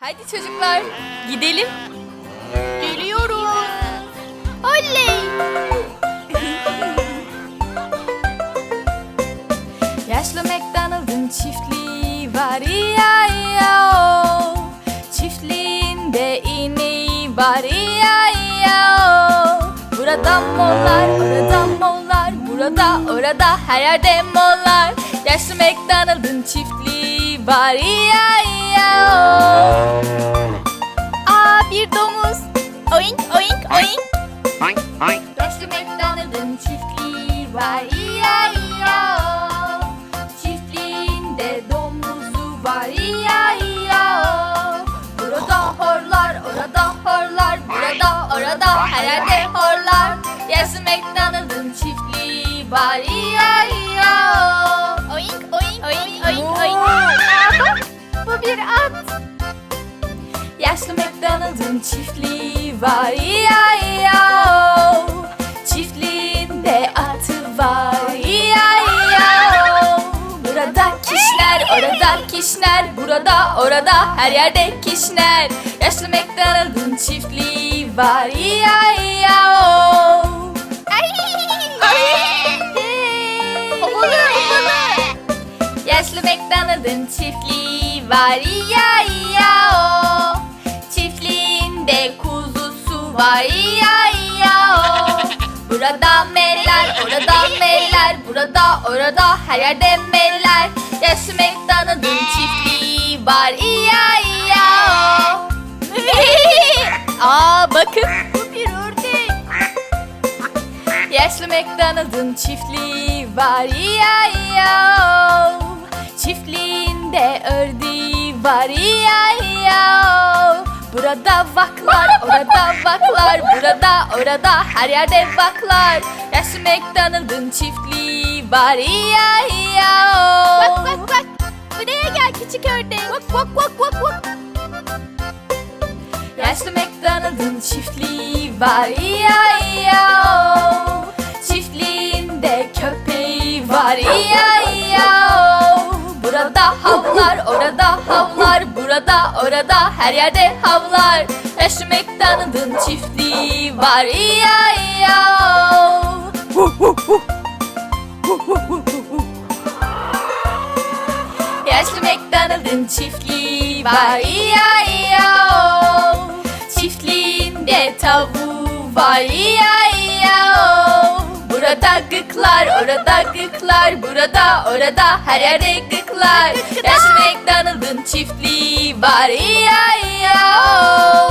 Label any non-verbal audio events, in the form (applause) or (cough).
Hadi çocuklar gidelim. Geliyoruz. Oley. (laughs) Yaşlı McDonald'ın çiftliği var ya ya o. Çiftliğinde ineği var ya ya o. Burada mollar, orada mollar, burada orada her yerde mollar. Yaşlı McDonald'ın çiftliği var ya ya o. Oink. Yaşlı McDonald'ın çiftliği var iya iya o. Çiftliğinde domuzu var iya iya o. Burada horlar, orada horlar, burada orada her yerde horlar. Yaşlı McDonald'ın çiftliği var iya iya o. Oink oink oink oink oink. Bu bir at. Yaşlı McDonald'ın çiftliği var ya ya o. Çiftliğinde atı var ya ya o. Burada kişiler, orada kişiler, burada orada her yerde kişiler. Yaşlı McDonald'ın çiftliği var ya ya o. Ay. Hey. Havalı havalı. Yaşlı McDonald'ın çiftliği var ya ya var ya o. Burada meller, orada meller, burada orada her yerde meller. Yaşlı McDonald'ın çiftliği var ya ya o. Aa bakın Bu bir ördek. Yaşlı McDonald'ın çiftliği var ya ya Çiftliğinde ördeği var ya ya Burada vaklar, orada vaklar, burada orada her yerde vaklar. Yaşlı McDonald'ın çiftliği var ya ya Bak bak bak. Buraya gel küçük ördek. Bak bak bak bak bak. Yaşlı McDonald'ın çiftliği var ya ya Çiftliğinde köpeği var ya ya Burada havlar, orada havlar, burada orada her yerde havlar. Yaşlı McDonald'ın çiftliği var. Ya ya Yaşlı McDonald'ın çiftliği var. Ya ya Çiftliğinde tavuğu var. Ya ya Burada gıklar, orada gıklar, burada orada her yerde gıklar. Yaşlı McDonald'ın çiftliği var ya ya